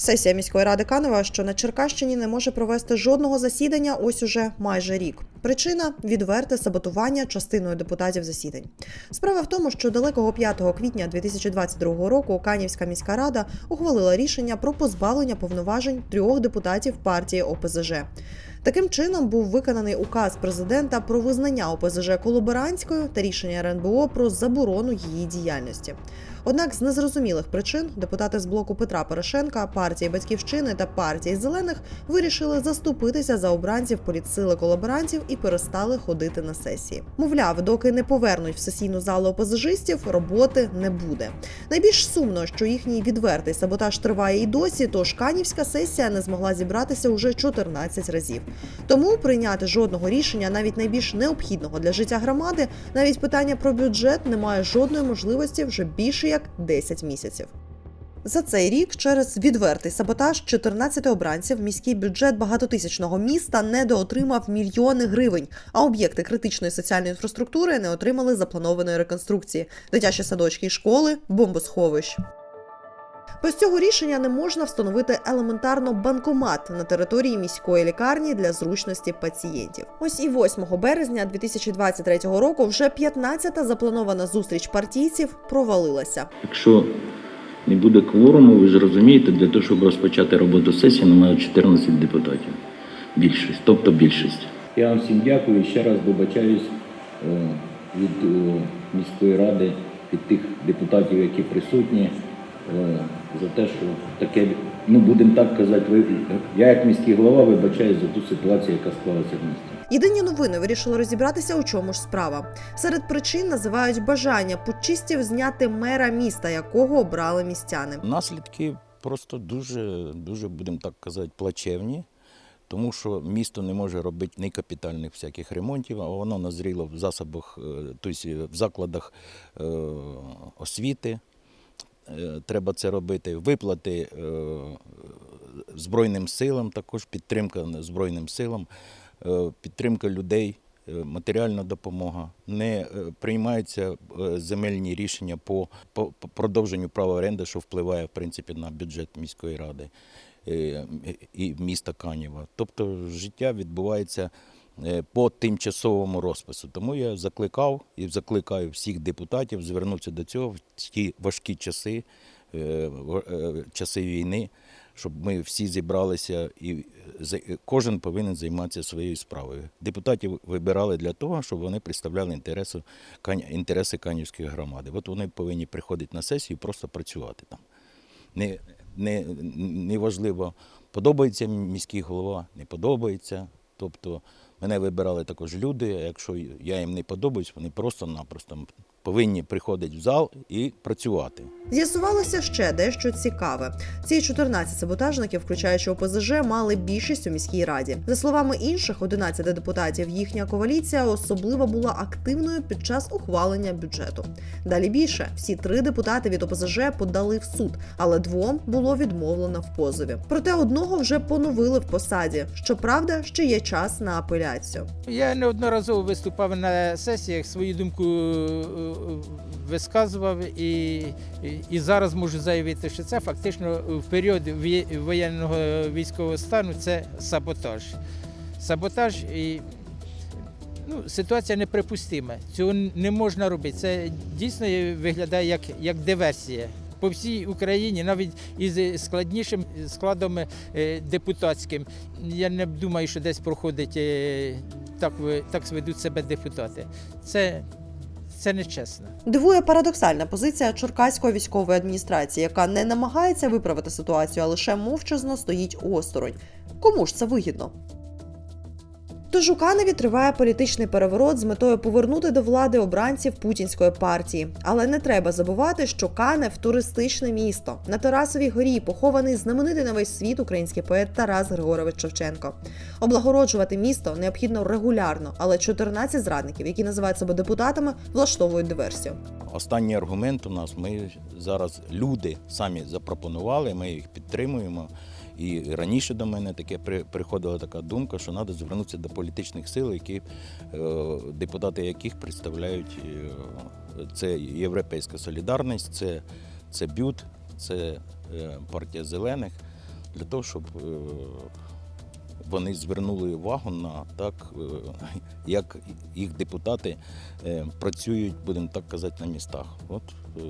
Сесія міської ради Канева, що на Черкащині не може провести жодного засідання ось уже майже рік. Причина відверте саботування частиною депутатів засідань. Справа в тому, що далекого 5 квітня 2022 року Канівська міська рада ухвалила рішення про позбавлення повноважень трьох депутатів партії ОПЗЖ. Таким чином був виконаний указ президента про визнання ОПЗЖ колаборантською та рішення РНБО про заборону її діяльності. Однак з незрозумілих причин депутати з блоку Петра Порошенка, партії Батьківщини та партії Зелених вирішили заступитися за обранців політсили колаборантів і перестали ходити на сесії. Мовляв, доки не повернуть в сесійну залу опозижистів, роботи не буде. Найбільш сумно, що їхній відвертий саботаж триває і досі, тож канівська сесія не змогла зібратися уже 14 разів. Тому прийняти жодного рішення, навіть найбільш необхідного для життя громади, навіть питання про бюджет не має жодної можливості вже більше як 10 місяців. За цей рік через відвертий саботаж 14 обранців міський бюджет багатотисячного міста недоотримав мільйони гривень, а об'єкти критичної соціальної інфраструктури не отримали запланованої реконструкції: дитячі садочки і школи, бомбосховищ. Без цього рішення не можна встановити елементарно банкомат на території міської лікарні для зручності пацієнтів. Ось і 8 березня 2023 року вже 15-та запланована зустріч партійців провалилася. Якщо не буде кворуму, ви ж розумієте, для того, щоб розпочати роботу сесії, нам має 14 депутатів. Більшість, тобто більшість. Я вам всім дякую і ще раз вибачаюсь е, від е, міської ради, від тих депутатів, які присутні, е, за те, що таке, ну будемо так казати, я як міський голова вибачаюсь за ту ситуацію, яка склалася в місті. Єдині новини вирішили розібратися, у чому ж справа. Серед причин називають бажання путчистів зняти мера міста, якого обрали містяни. Наслідки просто дуже, дуже, будемо так казати, плачевні, тому що місто не може робити ні капітальних всяких ремонтів, а воно назріло в засобах, е, тобто в закладах е, освіти. Е, Треба це робити. Виплати е, Збройним силам, також підтримка Збройним силам, е, підтримка людей, матеріальна допомога. Не приймаються земельні рішення по, продовженню права оренди, що впливає в принципі на бюджет міської ради і міста Канєва. Тобто життя відбувається по тимчасовому розпису. Тому я закликав і закликаю всіх депутатів звернутися до цього в ті важкі часи, е, е, часи війни, щоб ми всі зібралися і кожен повинен займатися своєю справою. Депутатів вибирали для того, щоб вони представляли інтереси, інтереси Канівської громади. От вони повинні приходити на сесію і просто працювати там. Не, не, не важливо, подобається міський голова, не подобається. Тобто мене вибирали також люди. Якщо я їм не подобаюсь, вони просто-напросто повинні приходити в зал і працювати. З'ясувалося ще дещо цікаве. Ці 14 саботажників, включаючи ОПЗЖ, мали більшість у міській раді. За словами інших 11 депутатів, їхня коаліція особливо була активною під час ухвалення бюджету. Далі більше всі три депутати від ОПЗЖ подали в суд, але двом було відмовлено в позові. Проте одного вже поновили в посаді. Щоправда, ще є час на апеляцію. Я неодноразово виступав на сесіях, свою думку е, висказував і, і, зараз можу заявити, що це фактично в період воєнного військового стану це саботаж. Саботаж і ну, ситуація неприпустима. Цього не можна робити. Це дійсно виглядає як, як диверсія. По всій Україні, навіть із складнішим складом е, депутатським. Я не думаю, що десь проходить е, так, так ведуть себе депутати. Це, це нечесно. Дивує парадоксальна позиція Черкаської військової адміністрації, яка не намагається виправити ситуацію, а лише мовчазно стоїть осторонь. Кому ж це вигідно? Тож у Каневі триває політичний переворот з метою повернути до влади обранців путінської партії. Але не треба забувати, що Канев туристичне місто. На Тарасовій горі похований знаменитий на весь світ український поет Тарас Григорович Шевченко. Облагороджувати місто необхідно регулярно, але 14 зрадників, які називають себе депутатами, влаштовують диверсію. Останній аргумент у нас ми зараз люди самі запропонували, ми їх підтримуємо. І раніше до мене таке при- приходила така думка, що треба звернутися до політичних сил, які е, депутати яких представляють е, це Європейська солідарність, це, це БЮТ, це е, партія зелених. для того, щоб вони звернули увагу на так, е, як їх депутати е, працюють, будемо так казати, на містах. От, е,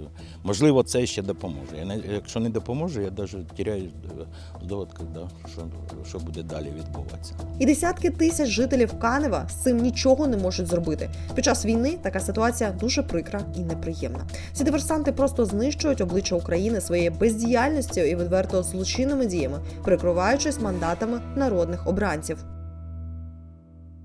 можливо, це ще допоможе. Якщо не допоможе, я навіть тіряю в догадках, да, що, що буде далі відбуватися. І десятки тисяч жителів Канева з цим нічого не можуть зробити. Під час війни така ситуація дуже прикра і неприємна. Ці диверсанти просто знищують обличчя України своєю бездіяльністю і відверто злочинними діями, прикриваючись мандатами народних обранців.